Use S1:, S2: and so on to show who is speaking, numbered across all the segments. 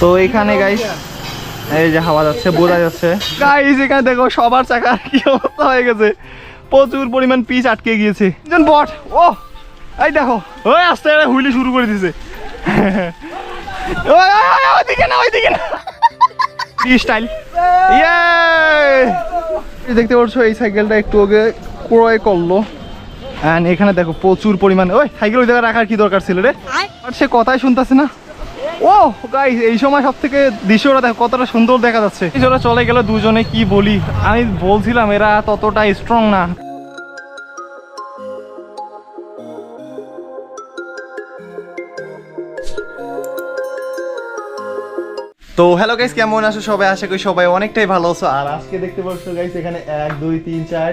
S1: তো এখানে গাইস এই যে হাওয়া যাচ্ছে বোঝা যাচ্ছে। গাইস এখানে দেখো সবার চাকা কি অবস্থা হয়ে গেছে। প্রচুর পরিমাণ পিচ আটকে গিয়েছে। একজন বট ও এই দেখো ওই আস্তে আস্তে হুইলি শুরু করে দিছে। ওই, ওই, ওই, ওইদিকে না ওইদিকে না। স্টাইল ইয়ে দেখতে পাচ্ছ এই সাইকেলটা একটু আগে ক্রয় করল। অ্যান্ড এখানে দেখো প্রচুর পরিমাণে ওই সাইকেল ওই জায়গায় রাখার কি দরকার ছিল রে? আর সে কথাই শুনতেছে না। ও গাইস এই সময় সব থেকে দৃশ্যটা দেখো, কতটা সুন্দর দেখা যাচ্ছে। চলে গেল দুজনে, কি বলি? আমি বলছিলাম, এরা ততটা স্ট্রং না। তো হ্যালো গাইস কেমন আছো সবাই? আশা করি সবাই অনেকটাই ভালো আছো। আর আজকে দেখতে পাচ্ছ গাইস এখানে এক, দুই, তিন, চার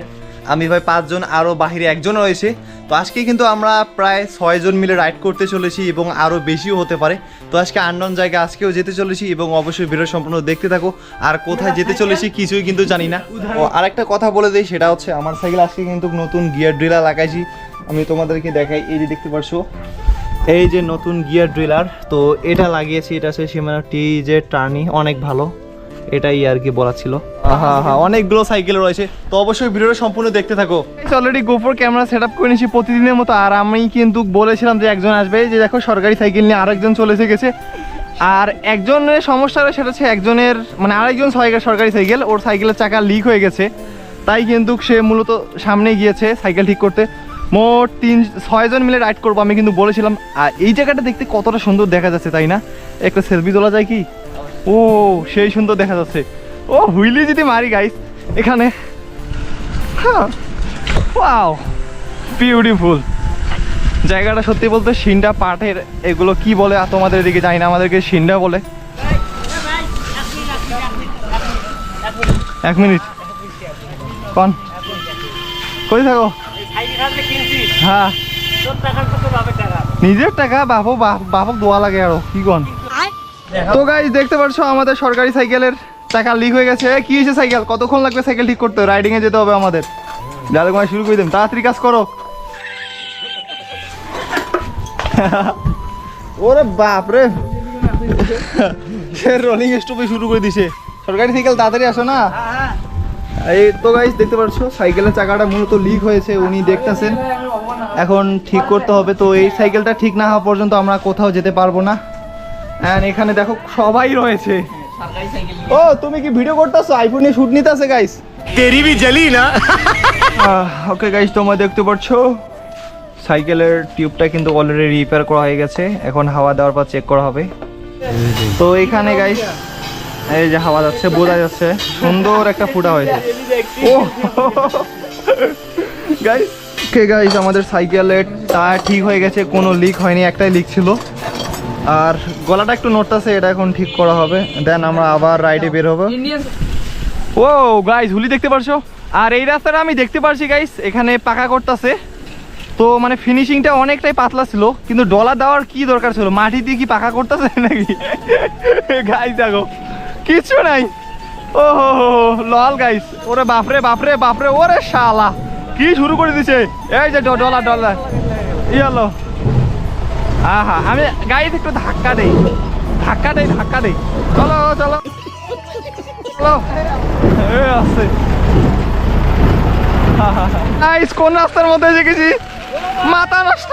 S1: আমি ভাই পাঁচজন আরও বাহিরে একজন রয়েছে। তো আজকে কিন্তু আমরা প্রায় ছয়জন মিলে রাইড করতে চলেছি এবং আরও বেশিও হতে পারে। তো আজকে আননোন জায়গা আজকেও যেতে চলেছি এবং অবশ্যই ভিডিও সম্পূর্ণ দেখতে থাকো। আর কোথায় যেতে চলেছি কিছুই কিন্তু জানি না। ও, আরেকটা কথা বলে দিই, সেটা হচ্ছে আমার সাইকেল আজকে কিন্তু নতুন গিয়ার ড্রিলার লাগাইছি। আমি তোমাদেরকে দেখাই, এই যে দেখতে পারছ। এই যে নতুন গিয়ার ড্রিলার, তো এটা লাগিয়েছি, এটা হচ্ছে সীমানা টি যে টার্নি অনেক ভালো। এটাই আর কি বলা ছিল। হ্যাঁ হ্যাঁ অনেকগুলো সাইকেল রয়েছে। তো অবশ্যই ভিডিওটা সম্পূর্ণ দেখতে থাকো। Already GoPro camera set up করে নিয়েছি প্রতিদিনের মতো। আর আমি কিন্তু বলেছিলাম যে একজন আসবে যে দেখো সরকারি সাইকেল নিয়ে আরেকজন চলে এসে গেছে আর একজনের সমস্যা রয়েছে সেটা হচ্ছে একজনের মানে আরেকজন সাইকেল সরকারি সাইকেল ওর সাইকেলের চাকা লিক হয়ে গেছে। তাই কিন্তু সে মূলত সামনে গিয়েছে সাইকেল ঠিক করতে। মোট তিন ছয়জন মিলে রাইড করব আমি কিন্তু বলেছিলাম। আর এই জায়গাটা দেখতে কতটা সুন্দর দেখা যাচ্ছে তাই না? একটা সেলফি তোলা যায় কি? ও, সেই সুন্দর দেখা যাচ্ছে। ও, হুইলি যদি মারি গাইস এখানে। ওয়াও বিউটিফুল জায়গাটা সত্যি বলতে সিন্ডা পাটের, এগুলো কি বলে তোমাদের এদিকে জানি না, আমাদেরকে সিন্ডা বলে। এক মিনিট। কন কই থাকো? হ্যাঁ। নিজের টাকা বাপক বাপক দোয়া লাগে আরও, কি কন? তো গাইজ দেখতে পারছ, আমাদের সরকারি সাইকেলের চাকা লিক হয়ে গেছে। কি হয়েছে সাইকেল? কতক্ষণ লাগবে সাইকেল ঠিক করতে? রাইডিং এ যেতে হবে আমাদের। যাদের কোনো শুরু করে দেন। তাড়াতাড়ি কাজ করো। ওরে বাপ রে। সে রোলিং স্টপে শুরু করে দিছে। সরকারি সাইকেল তাড়াতাড়ি আসো না। এই তো গাইস দেখতে পাচ্ছ সাইকেলের চাকাটা মূলত লিক হয়েছে, উনি দেখতেছেন। এখন ঠিক করতে হবে। তো এই সাইকেলটা ঠিক না হওয়া পর্যন্ত আমরা কোথাও যেতে পারব না। অ্যান্ড এখানে দেখো সবাই রয়েছে। ও তুমি কি ভিডিও করতেছো? আইফোনে শুট নিতেছে গাইস
S2: তেরি বি জলি না।
S1: ওকে গাইস তোমরা দেখতে পাচ্ছো? সাইকেলের টিউবটা কিন্তু অলরেডি রিপেয়ার করা হয়ে গেছে। এখন হাওয়া দেওয়ার পর চেক করা হবে। তো এখানে গাইস এই যে হাওয়া যাচ্ছে বোঝা যাচ্ছে সুন্দর একটা ফুটা হয়েছে। ও গাইস কে গাইস আমাদের সাইকেলের টায়ার ঠিক হয়ে গেছে কোনো লিক হয়নি একটাই লিক ছিল। আর গলাটা একটু নড়তেছে এটা এখন ঠিক করা হবে। দেন আমরা আবার রাইডে বের হব। ও গাইস হুলি দেখতে পারছ? আর এই রাস্তাটা আমি দেখতে পারছি গাইস এখানে পাকা করতেছে। তো মানে ফিনিশিংটা অনেকটাই পাতলা ছিল কিন্তু ডলা দেওয়ার কি দরকার ছিল? মাটি দিয়ে কি পাকা করতেছে নাকি? গাইস দেখো কিছু নাই। ও হো হো হো, লল গাইস ওরে বাপরে বাপরে বাপরে ওরে শালা কি শুরু করে দিছে? এই যে ড- ডলার ডলার হলো আহা, আমি গাড়িতে একটু ধাক্কা দেই। ধাক্কা দেই ধাক্কা দেই। চলো চলো। চলো। আছে। নাইস কোন রাস্তার মধ্যে এসে গেছি মাথা নষ্ট।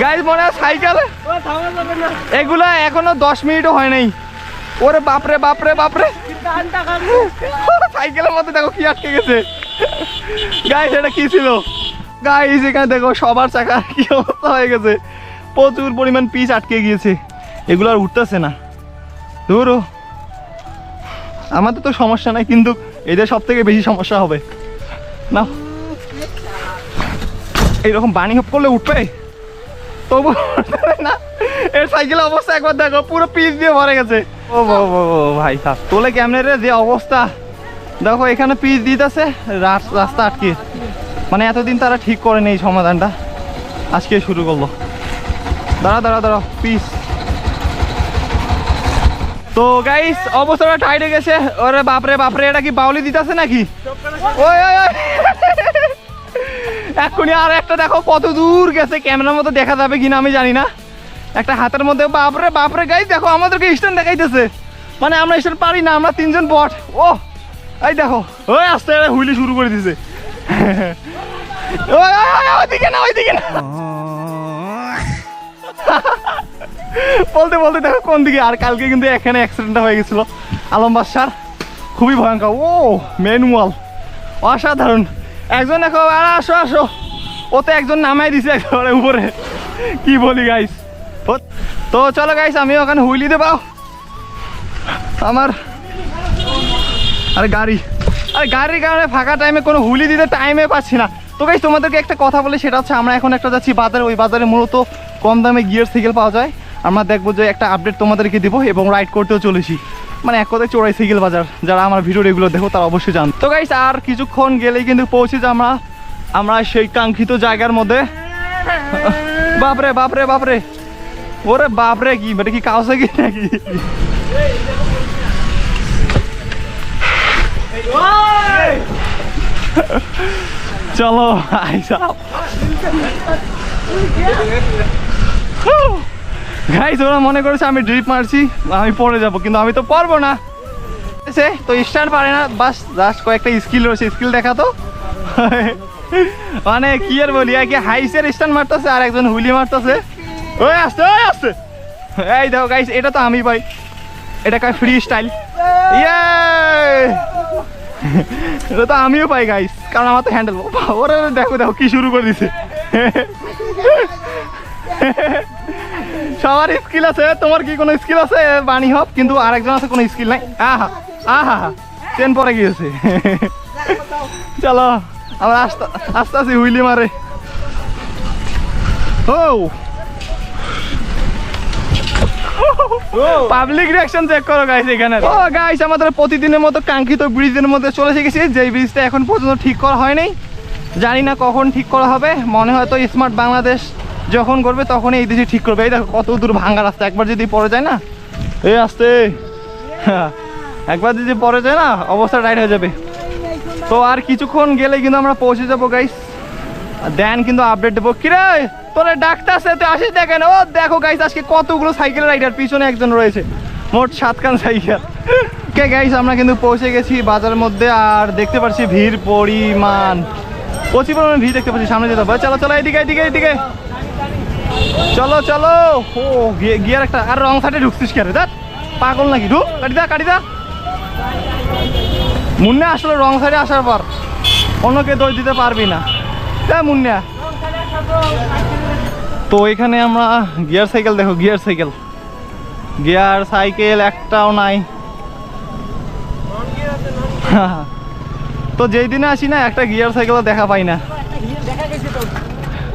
S1: গাইজ মনে হয় সাইকেল? এগুলা এখনও দশ মিনিটও হয় নাই। ওরে বাপরে বাপরে বাপরে। সাইকেলের মধ্যে দেখো কি আটকে গেছে। গাইজ এটা কি ছিল? গাইজ এখানে দেখো সবার চাকা কি অবস্থা হয়ে গেছে। প্রচুর পরিমাণ পিচ আটকে গিয়েছে। এগুলো আর উঠতেছে না। ধরো। আমাদের তো সমস্যা নাই, কিন্তু এদের সব থেকে বেশি সমস্যা হবে। না এইরকম বানি হপ করলে উঠবে? তবু না। এর সাইকেলের অবস্থা একবার দেখো, পুরো পিচ দিয়ে ভরে গেছে। ও ভাই সাহ তোলে কেমনে রে যে অবস্থা? দেখো, এখানে পিচ দিতেছে, রাস- রাস্তা আটকে। মানে এতদিন তারা ঠিক করেনি এই সমাধানটা। আজকে শুরু করল। দাঁড়া দাঁড়া দাঁড়া পিস তো গাইস অবস্থাটা টাইট হয়ে গেছে। ওরে বাপরে বাপরে, এটা কি বাউলি দিতেছে নাকি? ওই ওই এক্ষুনি আর একটা দেখো, কত দূর গেছে। ক্যামেরার মতো দেখা যাবে কিনা আমি জানি না। একটা হাতের মধ্যে, বাপরে বাপরে গাইস দেখো, আমাদেরকে স্ট্যান্ড দেখাইতেছে। মানে আমরা স্ট্যান্ড পারি না, আমরা তিনজন বট। ও এই দেখো। ওই আস্তে হুইলি শুরু করে দিছে। ওইদিকে না ওইদিকে না। বলতে বলতে দেখো কোন দিকে। আর কালকে কিন্তু এখানে অ্যাক্সিডেন্টটা হয়ে গেছিল। আলম বাদশার খুবই ভয়ঙ্কর। ও ম্যানুয়াল অসাধারণ। একজন দেখো, আর আসো আসো। ও তো একজন নামাই দিছে একেবারে উপরে। কি বলি গাইস তো চলো গাইস আমি ওখানে হুইলি দেবাও আমার, আরে গাড়ি। আরে গাড়ির কারণে ফাঁকা টাইমে কোনো হুলি দিতে টাইমে পাচ্ছি না। তো গাইস তোমাদেরকে একটা কথা বলে সেটা হচ্ছে আমরা এখন একটা যাচ্ছি বাজারে। ওই বাজারে মূলত কম দামে গিয়ার সাইকেল পাওয়া যায়। আমরা দেখব যে একটা আপডেট তোমাদেরকে দিব এবং রাইড করতেও চলেছি। মানে এক কথায় চোরাই সাইকেল বাজার। যারা আমার ভিডিও রেগুলো দেখো তারা অবশ্যই জান। তো গাইস আর কিছুক্ষণ গেলেই কিন্তু পৌঁছে যে আমরা। আমরা সেই কাঙ্ক্ষিত জায়গার মধ্যে। বাপরে বাপরে বাপরে। ওরে বাপরে কি মানে কি কাউসে কি নাকি? চলো গাইস ওরা মনে করেছে আমি ড্রিপ মারছি, আমি পড়ে যাব, কিন্তু আমি তো পারব না। সে, তো স্টার্ট পারে না, বাস জাস্ট কয়েকটা স্কিল রয়েছে স্কিল দেখা তো মানে কি আর বলি কি হাইসের স্টার্ট মারতেছে, আর একজন হুলি মারতেছে। ওই আসছে ওই আসছে। এই দেখো গাইস এটা তো আমি পাই। এটা কয় ফ্রি স্টাইল ইয়ে এটা আমিও পাই গাইস কারণ আমার তো হ্যান্ডেল ওরা, দেখো দেখো, কি শুরু করে দিছে। সবার স্কিল আছে। তোমার কি কোনো স্কিল আছে? বাণী হব কিন্তু আরেকজন আছে, কোনো স্কিল নাই। আহা আহা ট্রেন পরে গিয়েছে। চলো, আমরা আস্তে আস্তে আস্তে হুইলি মারে। ও! পাবলিক রিয়াকশন চেক করো গাইস এখানে। ও গাইস আমাদের প্রতিদিনের মতো কাঙ্ক্ষিত ব্রিজের মধ্যে চলে এসে গেছি যেই ব্রিজটা এখন পর্যন্ত ঠিক করা হয়নি। জানি না কখন ঠিক করা হবে। মনে হয় তো স্মার্ট বাংলাদেশ যখন করবে তখন এই দেশে ঠিক করবে। এই দেখো, কত দূর ভাঙ্গা রাস্তা। একবার যদি পড়ে যায় না? এই আসতে। একবার যদি পড়ে যায় না, অবস্থা টাইট হয়ে যাবে। তো আর কিছুক্ষণ গেলে কিন্তু আমরা পৌঁছে যাব গাইস দেন কিন্তু আপডেট দেবো। কিরে? তোরে ডাক্তার সাথে আসিস দেখেন, ও দেখো গাইস আজকে কতগুলো সাইকেল রাইডার পিছনে একজন রয়েছে। মোট সাতখান সাইকেল। কে গাইস আমরা কিন্তু পৌঁছে গেছি বাজারের মধ্যে আর দেখতে পাচ্ছি ভিড় পরিমাণ। প্রচুর পরিমাণে ভিড় দেখতে পাচ্ছি, সামনে যেতে হবে চলো চলো, এদিকে এদিকে এদিকে। চলো চলো। ও, গিয়ে- গিয়ার একটা, আর রং সাইডে ঢুকছিস কেন? দেখ পাগল নাকি? ঢুক কাটি দা কাটি দা। মুন্না আসলে রং সাইডে আসার পর। অন্যকে দোষ দিতে পারবি না। মুন্না। তো এখানে আমরা গিয়ার সাইকেল দেখো গিয়ার সাইকেল। গিয়ার সাইকেল একটাও নাই। তো যেই দিনে আসি না একটা গিয়ার সাইকেলও দেখা পাই না।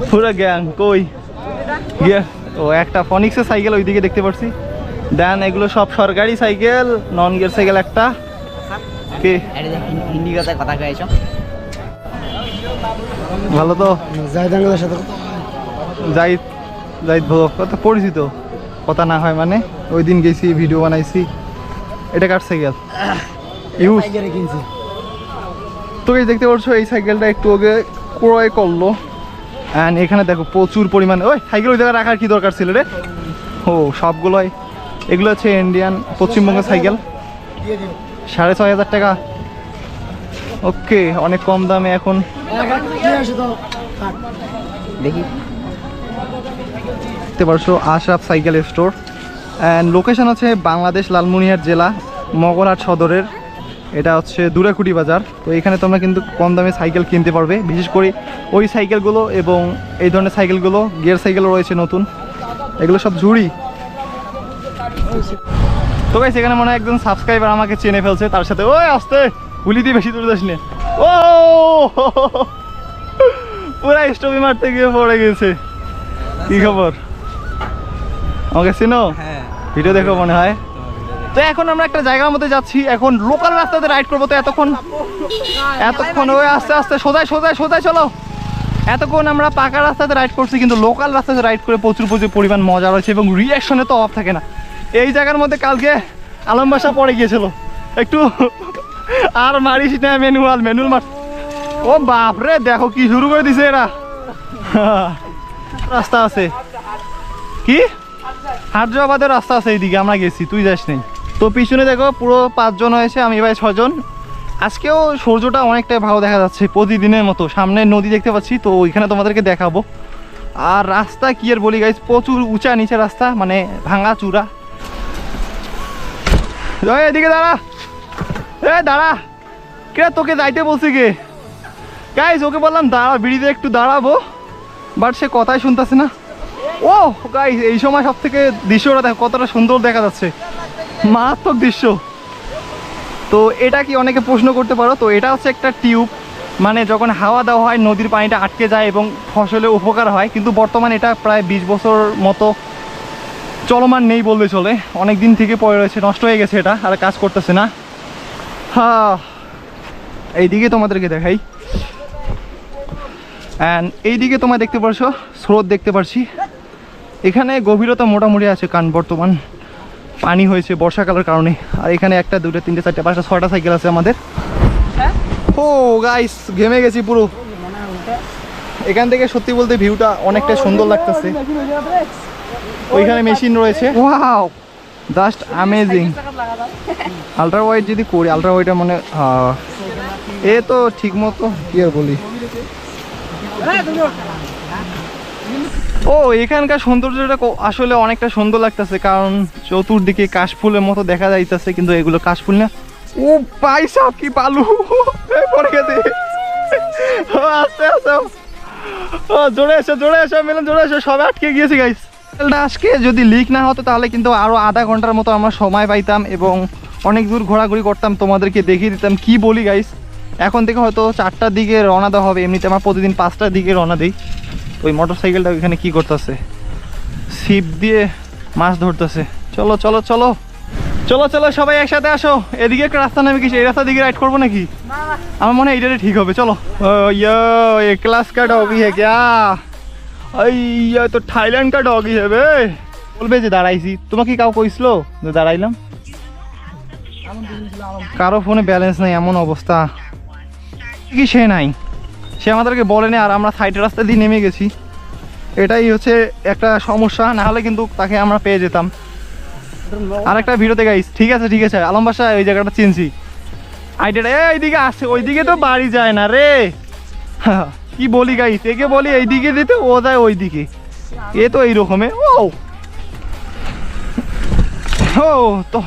S1: পুরো গ্যাং কই? গিয়ার ও একটা ফনিক্সের সাইকেল ওইদিকে দেখতে পাচ্ছি দেন এগুলো সব সরকারি সাইকেল নন গিয়ার সাইকেল একটা। কে?
S2: হিন্দি কথায় কথা কয়েছ
S3: ভালো তো?
S4: সাথে কথা
S3: জাহিদ জাহিদ ভালো কত পরিচিত? কথা না হয় মানে ওই দিন গেছি ভিডিও বানাইছি। এটা কার সাইকেল ইউজ
S4: পাইকারি কিনছি।
S3: তো এই দেখতে পাচ্ছ এই সাইকেলটা একটু আগে ক্রয় করল। অ্যান্ড এখানে দেখো প্রচুর পরিমাণে ওই সাইকেল ওই জায়গায় রাখার কি দরকার ছিল রে? ও সবগুলোই। এগুলো হচ্ছে ইন্ডিয়ান পশ্চিমবঙ্গের সাইকেল সাড়ে ছয় হাজার টাকা। ওকে অনেক কম দামে এখন।
S2: দেখি।
S3: দেখতে পারছ Ashraf cycle store. And location হচ্ছে বাংলাদেশ লালমনিরহাট জেলা মগরহাট সদরের, এটা হচ্ছে দুরাকুটি বাজার। তো এখানে তোমরা কিন্তু কম দামে সাইকেল কিনতে পারবে। বিশেষ করে ওই সাইকেলগুলো এবং এই ধরনের সাইকেলগুলো, গিয়ার সাইকেলও রয়েছে নতুন। এগুলো সব ঝুড়ি। তো গাইস এখানে মনে হয় একজন সাবস্ক্রাইবার আমাকে চেনে ফেলছে, তার সাথে, ওই, আসতে, গুলি দিয়ে বেশি দূর যাস। ও, পুরা স্টপি মারতে গিয়ে পড়ে গেছে। কি খবর? আমাকে চিনো?
S2: হ্যাঁ।
S3: ভিডিও দেখো মনে হয়। তো এখন আমরা একটা জায়গার মধ্যে যাচ্ছি। এখন লোকাল রাস্তাতে রাইড করব। তো এতক্ষণ এতক্ষণ ওই আস্তে আস্তে সোজায় সোজায় সোজায় চলো। এতক্ষণ আমরা পাকা রাস্তাতে রাইড করছি কিন্তু লোকাল রাস্তাতে রাইড করে প্রচুর প্রচুর পরিমাণ মজা রয়েছে এবং রিয়াকশনে তো অফ থাকে না। এই জায়গার মধ্যে কালকে আলম বাসা পড়ে গিয়েছিল। একটু আর মারিস না ম্যানুয়াল ম্যানুয়াল মার ও বাপরে দেখো কি শুরু করে দিছে এরা। রাস্তা আছে। কি?
S1: হায়দ্রাবাদের রাস্তা আছে এইদিকে, আমরা গেছি, তুই যাস নেই তো পিছনে দেখো, পুরো পাঁচজন হয়েছে, আমি এবার ছজন। আজকেও সূর্যটা অনেকটাই ভালো দেখা যাচ্ছে, প্রতিদিনের মতো। সামনে নদী দেখতে পাচ্ছি, তো ওইখানে তোমাদেরকে দেখাবো। আর রাস্তা কি আর বলি গাইস প্রচুর উঁচা নিচে রাস্তা মানে ভাঙা চূড়া। ওই এদিকে দাঁড়া। এ দাঁড়া। কে তোকে যাইতে বলছি কে? গাইস ওকে বললাম, দাঁড়া, বিড়িতে একটু দাঁড়াবো বাট সে কথাই শুনতেছে না। ও গাইস এই সময় সব থেকে দৃশ্যটা দেখো, কতটা সুন্দর দেখা যাচ্ছে। মারাত্মক দৃশ্য। তো এটা কি অনেকে প্রশ্ন করতে পারো? তো এটা হচ্ছে একটা টিউব মানে যখন হাওয়া দেওয়া হয়, নদীর পানিটা আটকে যায় এবং ফসলে উপকার হয়। কিন্তু বর্তমানে এটা প্রায় বিশ বছর মতো চলমান নেই বললে চলে। অনেক দিন থেকে পড়ে রয়েছে, নষ্ট হয়ে গেছে এটা, আর কাজ করতেছে না। হ্যাঁ এইদিকে তোমাদেরকে দেখাই। অ্যান্ড এইদিকে তোমায় দেখতে পারছ, স্রোত দেখতে পারছি। এখানে গভীরতা মোটামুটি আছে কারণ বর্তমান পানি হয়েছে বর্ষাকালের কারণে। আর এখানে একটা দুটো তিনটে চারটে পাঁচটা ছটা সাইকেল আছে আমাদের। ও গাইস ঘেমে গেছি পুরো। এখান থেকে সত্যি বলতে ভিউটা অনেকটা সুন্দর লাগতেছে। ওইখানে মেশিন রয়েছে। Wow just amazing ultra wide যদি করি আলট্রা ওয়াইডটা মানে এ তো ঠিক মতো কি আর বলি। ও, এখানকার সৌন্দর্যটা আসলে অনেকটা সুন্দর লাগতেছে, কারণ চতুর্দিকে কাশফুলের মতো দেখা যাইতেছে, কিন্তু এগুলো কাশফুল না। ও পাই সব কি পালু? পড়ে গেছে। আস্তে আস্তে। ও, জোরে এসো জোরে এসো, মিলন, জোরে এসো সবে আটকে গিয়েছে গাইস আজকে যদি লিক না হতো, তাহলে কিন্তু আরও আধা ঘণ্টার মতো আমরা সময় পাইতাম এবং অনেক দূর ঘোরাঘুরি করতাম, তোমাদেরকে দেখিয়ে দিতাম, কি বলি গাইস এখন থেকে হয়তো চারটার দিকে রওনা দেওয়া হবে, এমনিতে আমরা প্রতিদিন পাঁচটার দিকে রওনা দিই। ওই মোটর সাইকেলটা ওইখানে কি করতেছে? ছিপ দিয়ে মাছ ধরতেছে। চলো চলো চলো। চলো চলো, সবাই একসাথে আসো। এদিকে রাস্তা নামে কিছু এই রাস্তা দিকে রাইড করব নাকি? আমার মনে হয় এইটারে ঠিক হবে। চলো। ইয়ো ক্লাস কা ডগি হে তো থাইল্যান্ড কা ডগি হে বে। বলবে যে দাঁড়াইছি। তোমাকে কাউ কইছিল যে দাঁড়াইলাম। কারও ফোনে ব্যালেন্স নাই, এমন অবস্থা। কি সে নাই? সে আমাদেরকে বলেনি আর আমরা সাইডের রাস্তা দিয়ে নেমে গেছি। এটাই হচ্ছে একটা সমস্যা, না হলে কিন্তু তাকে আমরা পেয়ে যেতাম। আর একটা ভিডিওতে গাইস ঠিক আছে ঠিক আছে, আলম বাসা ওই জায়গাটা চিনছি। আইডিয়াটা এই এইদিকে আসছে ওইদিকে তো বাড়ি যায় না রে। কি বলি গাইস একে বলি এইদিকে দিতে, ও যায় ওইদিকে এ তো এইরকমে ও ও, তো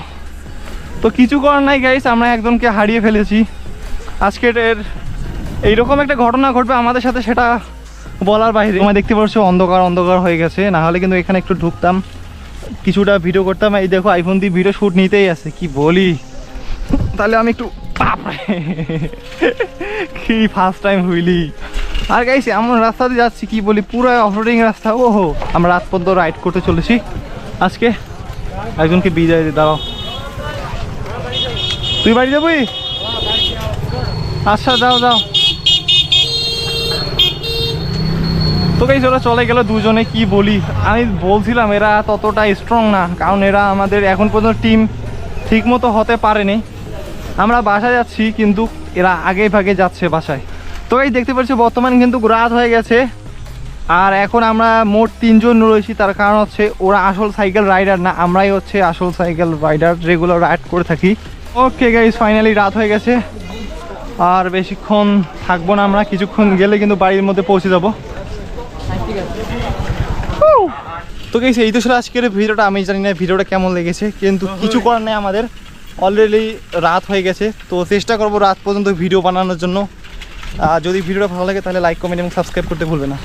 S1: তো কিছু করার নাই গাইস আমরা একজনকে হারিয়ে ফেলেছি। আজকের এর এইরকম একটা ঘটনা ঘটবে আমাদের সাথে, সেটা বলার বাইরে। তোমায় দেখতে পাচ্ছ অন্ধকার অন্ধকার হয়ে গেছে। না হলে কিন্তু এখানে একটু ঢুকতাম, কিছুটা ভিডিও করতাম। এই দেখো আইফোন দিয়ে ভিডিও শ্যুট নিতেই আছে কি বলি? তাহলে আমি একটু কি ফার্স্ট টাইম হইলি। আর গাইছি এমন রাস্তা দিয়ে যাচ্ছি, কি বলি, পুরো অফরোডিং রাস্তা। ওহো, আমরা রাত পর্যন্ত রাইড করতে চলেছি। আজকে একজনকে বিদায় দিয়ে, দাঁড়াও। তুই বাড়ি যাবি? আচ্ছা যাও যাও। তো গাইস ওরা চলে গেল দুজনে, কি বলি? আমি বলছিলাম, এরা ততটা স্ট্রং না, কারণ এরা আমাদের এখন পর্যন্ত টিম ঠিক মতো হতে পারেনি। আমরা বাসায় যাচ্ছি, কিন্তু এরা আগে ভাগে যাচ্ছে বাসায়। তো এই দেখতে পাচ্ছি, বর্তমান কিন্তু রাত হয়ে গেছে। আর এখন আমরা মোট তিনজন রয়েছি, তার কারণ হচ্ছে ওরা আসল সাইকেল রাইডার না, আমরাই হচ্ছে আসল সাইকেল রাইডার রেগুলার রাইড করে থাকি। ওকে গাইস ফাইনালি রাত হয়ে গেছে। আর বেশিক্ষণ থাকব না আমরা, কিছুক্ষণ গেলে কিন্তু বাড়ির মধ্যে পৌঁছে যাব। তো গেছে এই তো ছিল আজকের ভিডিওটা। আমি জানি না ভিডিওটা কেমন লেগেছে, কিন্তু কিছু করার নেই আমাদের। অলরেডি রাত হয়ে গেছে, তো চেষ্টা করব রাত পর্যন্ত ভিডিও বানানোর জন্য। আর যদি ভিডিওটা ভালো লাগে, তাহলে লাইক কমেন্ট এবং সাবস্ক্রাইব করতে ভুলবে না।